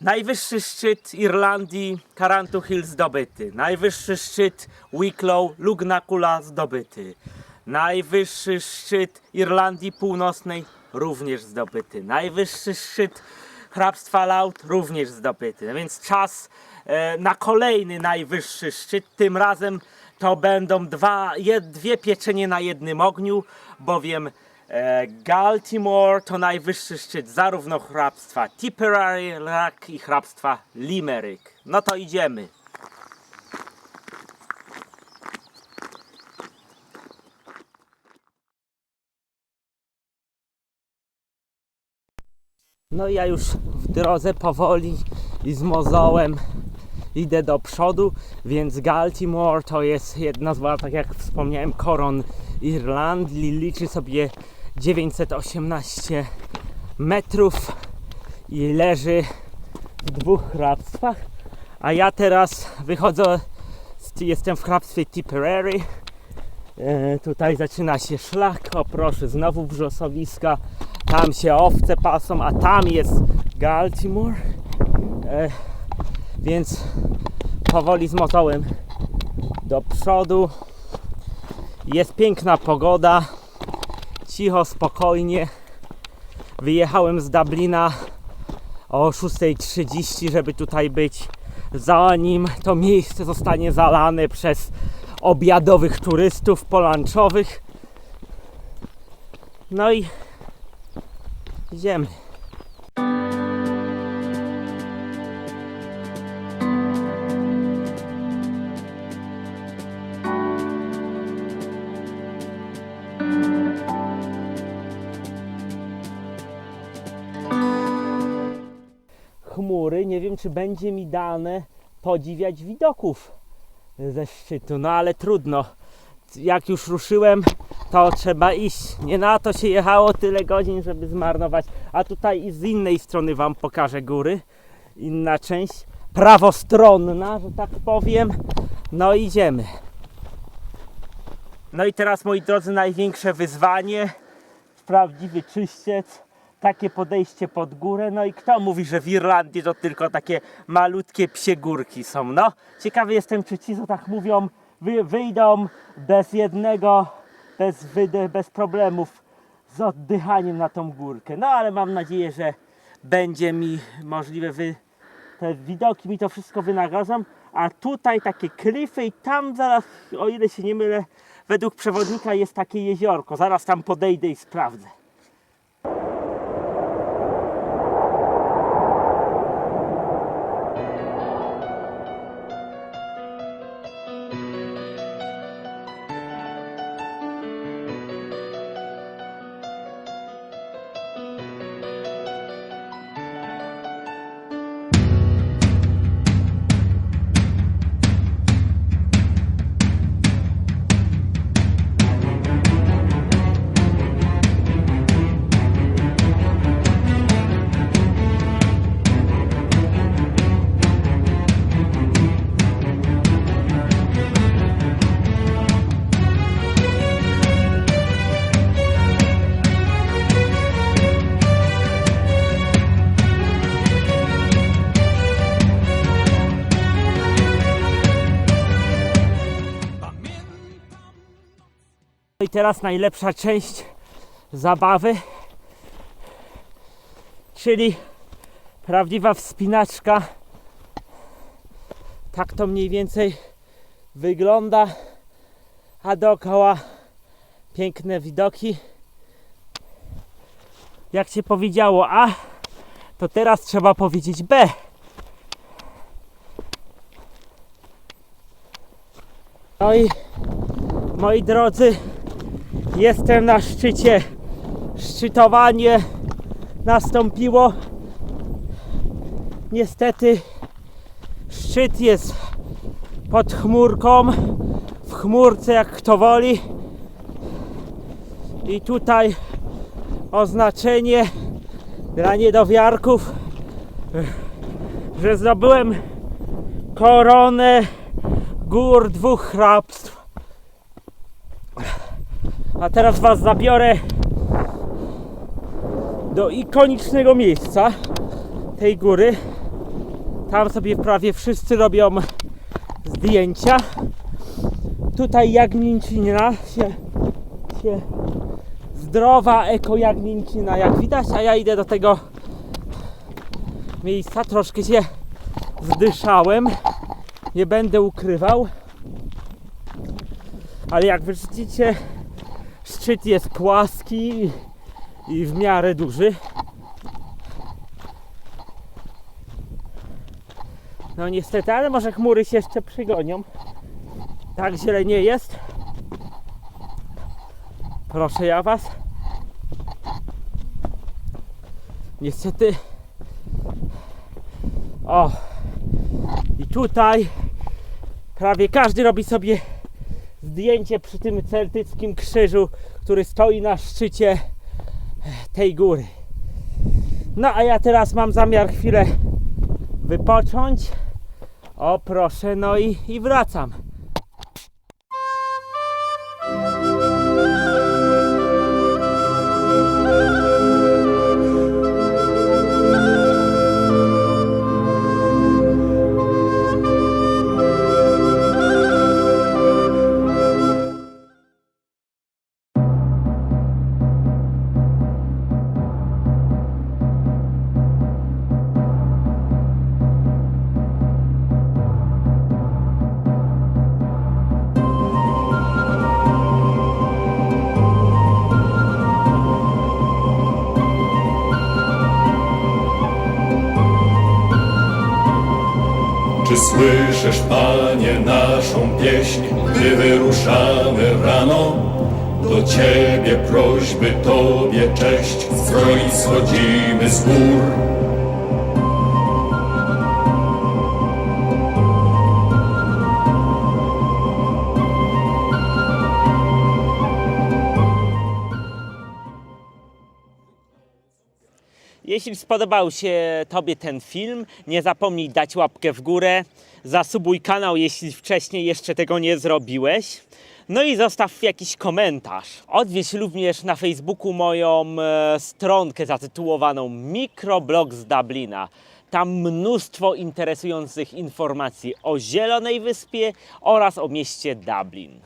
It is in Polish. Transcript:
Najwyższy szczyt Irlandii Carantu Hill zdobyty. Najwyższy szczyt Wicklow Lugnacula zdobyty. Najwyższy szczyt Irlandii Północnej również zdobyty. Najwyższy szczyt hrabstwa Laut również zdobyty. No więc czas e, na kolejny najwyższy szczyt. Tym razem to będą dwa, dwie pieczenie na jednym ogniu, bowiem Galtimore to najwyższy szczyt zarówno hrabstwa Tipperary, jak i hrabstwa Limerick. No to idziemy. No i ja już w drodze powoli i z mozołem idę do przodu, więc Galtimore to jest jedna z, tak jak wspomniałem, koron Irlandii. Liczy sobie 918 metrów i leży w dwóch hrabstwach. A ja teraz wychodzę, jestem w hrabstwie Tipperary. E, tutaj zaczyna się szlak, o proszę, znowu wrzosowiska. Tam się owce pasą, a tam jest Galtimore. E, więc powoli z motołem do przodu. Jest piękna pogoda, cicho, spokojnie. Wyjechałem z Dublina o 6.30, żeby tutaj być, zanim to miejsce zostanie zalane przez obiadowych turystów polanczowych. No i idziemy. Chmury. Nie wiem, czy będzie mi dane podziwiać widoków ze szczytu, no ale trudno. Jak już ruszyłem, to trzeba iść. Nie na to się jechało tyle godzin, żeby zmarnować. A tutaj z innej strony Wam pokażę góry. Inna część, prawostronna, że tak powiem. No idziemy. No i teraz, moi drodzy, największe wyzwanie prawdziwy czyściec, takie podejście pod górę. No i kto mówi, że w Irlandii to tylko takie malutkie psie górki są? No, ciekawy jestem, czy ci, co tak mówią, wy, wyjdą bez jednego, bez, wyde, bez problemów z oddychaniem na tą górkę. No, ale mam nadzieję, że będzie mi możliwe wy, te widoki mi to wszystko wynagrodzą, a tutaj takie klify i tam zaraz, o ile się nie mylę, według przewodnika jest takie jeziorko. Zaraz tam podejdę i sprawdzę. I teraz najlepsza część zabawy, czyli prawdziwa wspinaczka. Tak to mniej więcej wygląda, a dookoła piękne widoki. Jak się powiedziało A, to teraz trzeba powiedzieć B. No i moi drodzy, jestem na szczycie. Szczytowanie nastąpiło. Niestety szczyt jest pod chmurką, w chmurce jak kto woli. I tutaj oznaczenie dla niedowiarków, że zdobyłem koronę gór dwóch hrabstw. A teraz Was zabiorę do ikonicznego miejsca tej góry. Tam sobie prawie wszyscy robią zdjęcia. Tutaj jagnięcina się, się zdrowa eko jagnięcina jak widać, a ja idę do tego miejsca, troszkę się zdyszałem, nie będę ukrywał, ale jak widzicie szczyt jest płaski i, w miarę duży. No niestety, ale może chmury się jeszcze przygonią. Tak źle nie jest. Proszę ja was. Niestety. O. I tutaj prawie każdy robi sobie zdjęcie przy tym celtyckim krzyżu, który stoi na szczycie tej góry. No a ja teraz mam zamiar chwilę wypocząć. O proszę, no i, i wracam. Czy słyszysz, Panie, naszą pieśń, gdy wyruszamy rano? Do Ciebie prośby, Tobie cześć, zbroi schodzimy z gór. Jeśli spodobał się Tobie ten film, nie zapomnij dać łapkę w górę, zasubuj kanał, jeśli wcześniej jeszcze tego nie zrobiłeś. No i zostaw jakiś komentarz. Odwiedź również na Facebooku moją e, stronkę zatytułowaną Mikroblog z Dublina. Tam mnóstwo interesujących informacji o Zielonej Wyspie oraz o mieście Dublin.